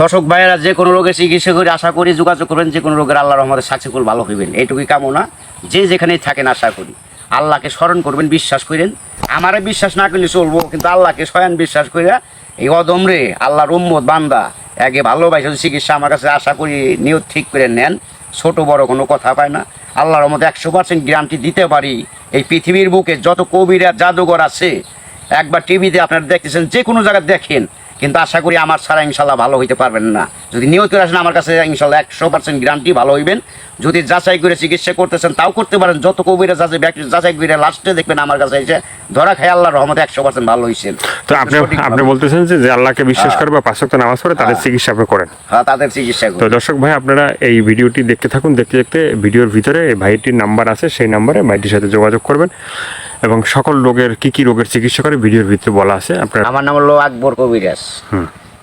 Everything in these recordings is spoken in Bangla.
দর্শক ভাইয়েরা, যে কোনো রোগের চিকিৎসা করে আশা করি যোগাযোগ করবেন, যে কোনো রোগের আল্লাহর রহমতে সাকসেসফুল ভালো হইবেন। এইটুকুই কামনা। যে যেখানেই থাকেন আশা করি। আল্লাহকে স্মরণ করবেন, বিশ্বাস করেন। আমারে বিশ্বাস না করলে চলবো, কিন্তু আল্লাহকে স্বয়ং বিশ্বাস করে এই অদমরে আল্লাহর উম্মত, বান্দা আগে ভালোবাসে চিকিৎসা আমার কাছে আশা করি নিয়ত ঠিক করে নেন, ছোট বড় কোনো কথা পায় না। আল্লাহর মতো একশো পার্সেন্ট গ্যারান্টি দিতে পারি। এই পৃথিবীর বুকে যত কবিরা জাদুঘর আছে, একবার টিভিতে আপনারা দেখতেছেন, যে কোনো জায়গায় দেখেন কিন্তু আশা করি আমার ছাড়া ইনশাল্লাহ ভালো হইতে পারবেন না। যদি নিয়ত করে আসেন আমার কাছে ইনশাল্লাহ একশো পার্সেন্ট গ্যারান্টি ভালো হইবেন। যদি যাচাই করে চিকিৎসা করতেছেন তাও করতে পারেন। যত কবিরা যাচাই যাচাই করে লাস্টে দেখবেন আমার কাছে এসে ধরা খাই আল্লাহ রহমতে একশো পার্সেন্ট ভালো হয়েছেন তো আপনি আপনি বলতেছেন যে যে আল্লাহকে বিশ্বাস করে বা পাঁচক্ত নামাজ পড়ে তাদের চিকিৎসা আপনি করেন। হ্যাঁ তাদের চিকিৎসা তো দর্শক ভাই আপনারা এই ভিডিওটি দেখতে থাকুন। দেখতে দেখতে ভিডিওর ভিতরে ভাইটির নাম্বার আছে। সেই নাম্বারে ভাইটির সাথে যোগাযোগ করবেন। এবং সকল রোগের কি কি রোগের চিকিৎসা করে ভিডিওর ভিতরে বলা আছে আপনার আমার নাম হলো আকবর কবিরাজ।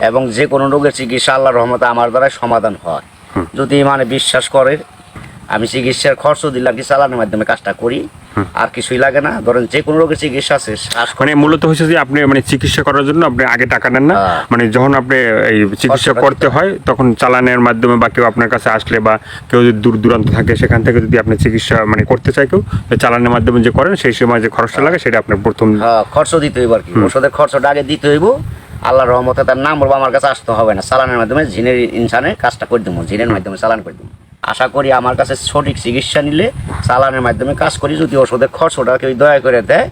এবং যে কোনো রোগের চিকিৎসা আল্লাহ রহমতে আমার দ্বারাই সমাধান হয়। যদি মানে বিশ্বাস করে আমি চিকিৎসার খরচ দিলাম কি চালানোর মাধ্যমে কাজটা করি। আর কিছুই লাগে না। ধরেন যে কোনো রোগের চিকিৎসা আছে মানে মূলত হচ্ছে যে আপনি মানে চিকিৎসা করার জন্য আপনি আগে টাকা নেন না। হ্যাঁ। মানে যখন আপনি এই চিকিৎসা করতে হয় তখন চালানের মাধ্যমে বা কেউ আপনার কাছে আসলে বা কেউ যদি দূর দূরান্ত থাকে সেখান থেকে যদি আপনি চিকিৎসা মানে করতে চায় কেউ চালানের মাধ্যমে যে করেন সেই সময় যে খরচটা লাগে সেটা আপনার প্রথম হ্যাঁ খরচ দিতে হইব আর কি। ওষুধের খরচটা আগে দিতে হইব। আল্লাহর রহমতে তার নাম বলব আমার কাছে আসতে হবে না। চালানের মাধ্যমে জিনের ইনসানের কাজটা করে দেবো জিনের মাধ্যমে চালান করে দেবো। আশা করি আমার কাছে সঠিক চিকিৎসা নিলে চালানের মাধ্যমে কাজ করি যদি ওষুধের খরচটা কেউ দয়া করে দেয়।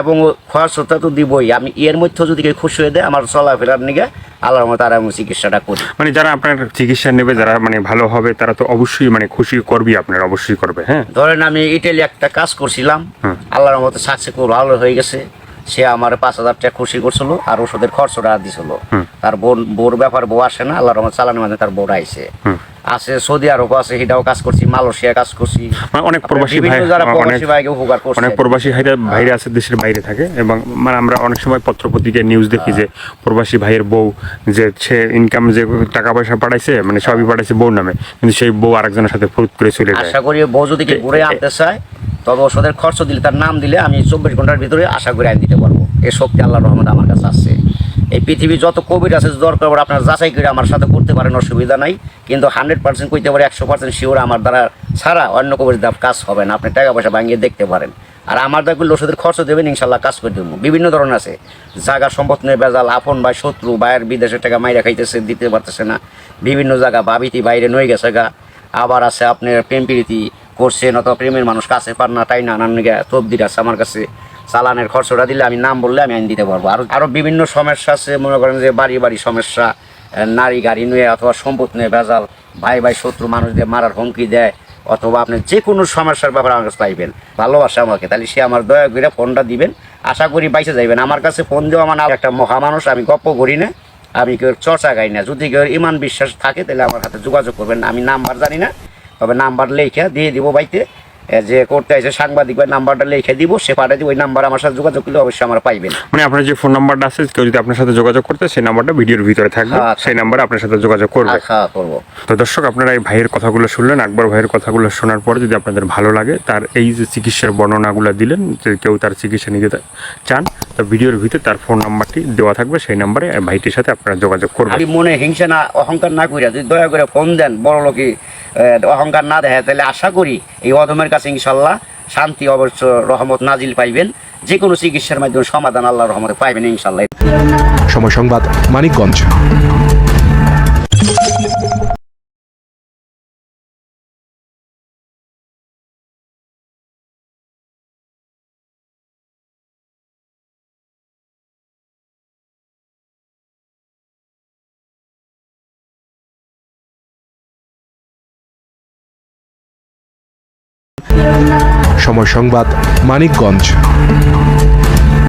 এবং খরচটা তো দিবই। আমি এর মধ্যে যদি কেউ খুশি হয়ে দেয় আমার চলাফেরার নিগে আল্লাহর মতো আর আমি চিকিৎসাটা করি। মানে যারা আপনার চিকিৎসা নেবে যারা মানে ভালো হবে তারা তো অবশ্যই মানে খুশি করবি আপনার অবশ্যই করবে হ্যাঁ? ধরেন আমি ইটালি একটা কাজ করছিলাম আল্লাহর মতো সাকসেসফুল ভালো হয়ে গেছে। সে আমার পাঁচ হাজার টাকা খুশি করছিল আর ওষুধের খরচটা দিছিল। তার বোন বোর ব্যাপার বউ আসে না আল্লাহর রহমত চালানোর মাঝে তার বোর হুম। আছে সৌদি আরব আছে সেটাও কাজ করছি মালয়েশিয়া কাজ করছি। মানে অনেক প্রবাসী ভাই যারা অনেক প্রবাসী ভাইকে উপকার করছে। অনেক প্রবাসী ভাইরা ভাইরা আছে দেশের বাইরে থাকে এবং মানে আমরা অনেক সময় পত্রপত্রিকায় নিউজ দেখি যে প্রবাসী ভাইয়ের বউ যে সে ইনকাম যে টাকা পয়সা পাঠাইছে মানে সবই পাঠাইছে বউ নামে কিন্তু সেই বউ আরেকজনের সাথে ফুরুত করে চলে যায়। আশা করি বউ যদি কি ঘুরে আনতে চায় তবে ওষুধের খরচ দিলে তার নাম দিলে আমি চব্বিশ ঘণ্টার ভিতরে আশা করে আনি দিতে পারব। এই শক্তি আল্লাহর রহমত আমার কাছে আছে। এই পৃথিবী যত কোভিড আছে, দরকার পড়ে আপনার যাচাই করে আমার সাথে করতে পারেন, অসুবিধা নাই। কিন্তু হান্ড্রেড পার্সেন্ট কইতে পারে, একশো পার্সেন্ট শিওর আমার দ্বারা ছাড়া অন্য কোভিড কাজ হবে না। আপনি টাকা পয়সা ভাঙিয়ে দেখতে পারেন। আর আমার করলে ওষুধের খরচ দেবেন, ইনশাল্লাহ কাজ করে দেবো। বিভিন্ন ধরনের আছে। জায়গা সম্পদ নিয়ে বেজাল, আপন বা শত্রু বাইরের বিদেশে টাকা মাইরা খাইতেছে, দিতে পারতেছে না। বিভিন্ন জায়গা বাবিতি বাইরে নই গেছে গা। আবার আছে আপনার প্রেম প্রীতি করছেন, অথবা প্রেমের মানুষ কাছে পার না, তাই না নানান তবদির আছে আমার কাছে। চালানের খরচটা দিলে আমি নাম বললে আমি আইন দিতে পারব। আর আরও বিভিন্ন সমস্যা আছে, মনে করেন যে বাড়ি বাড়ি সমস্যা নারী গাড়ি নিয়ে অথবা সম্পদ নিয়ে ভেজাল, ভাই ভাই শত্রু মানুষদের মারার হুমকি দেয়, অথবা আপনি যে কোনো সমস্যার ব্যাপারে আমার কাছে পাইবেন, ভালোবাসা আমাকে, তাহলে সে আমার দয়া করে ফোনটা দিবেন, আশা করি বাইসে যাইবেন। আমার কাছে ফোন দেওয়া মানে একটা মহামানুষ, আমি গপ্প করি না, আমি কেউ চর্চা গাই না। যদি কেউ ইমান বিশ্বাস থাকে, তাহলে আমার হাতে যোগাযোগ করবেন। আমি নাম্বার জানি না, তবে নাম্বার লেখা দিয়ে দিব বাইতে। যে করতে আছে সাংবাদিক ভাই নাম্বারটা লিখে দিব সে পাঠিয়ে দিব ওই নাম্বার আমার সাথে যোগাযোগ করলে অবশ্যই আমার পাইবেন মানে আপনার যে ফোন নাম্বারটা আছে কেউ যদি আপনার সাথে যোগাযোগ করতে সেই নাম্বারটা ভিডিওর ভিতরে থাকবে হ্যাঁ, সেই নাম্বারে আপনার সাথে যোগাযোগ করবে। হ্যাঁ করব। তো দর্শক আপনারা এই ভাইয়ের কথাগুলো শুনলেন আকবর ভাইয়ের কথাগুলো শোনার পর যদি আপনাদের ভালো লাগে তার এই যে চিকিৎসার বর্ণনাগুলো দিলেন যে কেউ তার চিকিৎসা নিতে চান ভিডিওর ভিতরে তার ফোন নাম্বারটি দেওয়া থাকবে সেই নাম্বারে ভাইটির সাথে আপনারা যোগাযোগ করবেন। আমি মনে হিংসা না অহংকার না করি যদি দয়া করে ফোন দেন বড় লোকে অহংকার না দেখে তাহলে আশা করি এই অধমের কাছে ইনশাল্লাহ শান্তি অবশ্য রহমত নাজিল পাইবেন। যে কোনো চিকিৎসার মাধ্যমে সমাধান আল্লাহ রহমতে পাইবেন ইনশাল্লাহ। সময় সংবাদ মানিকগঞ্জ। সময় সংবাদ মানিকগঞ্জ।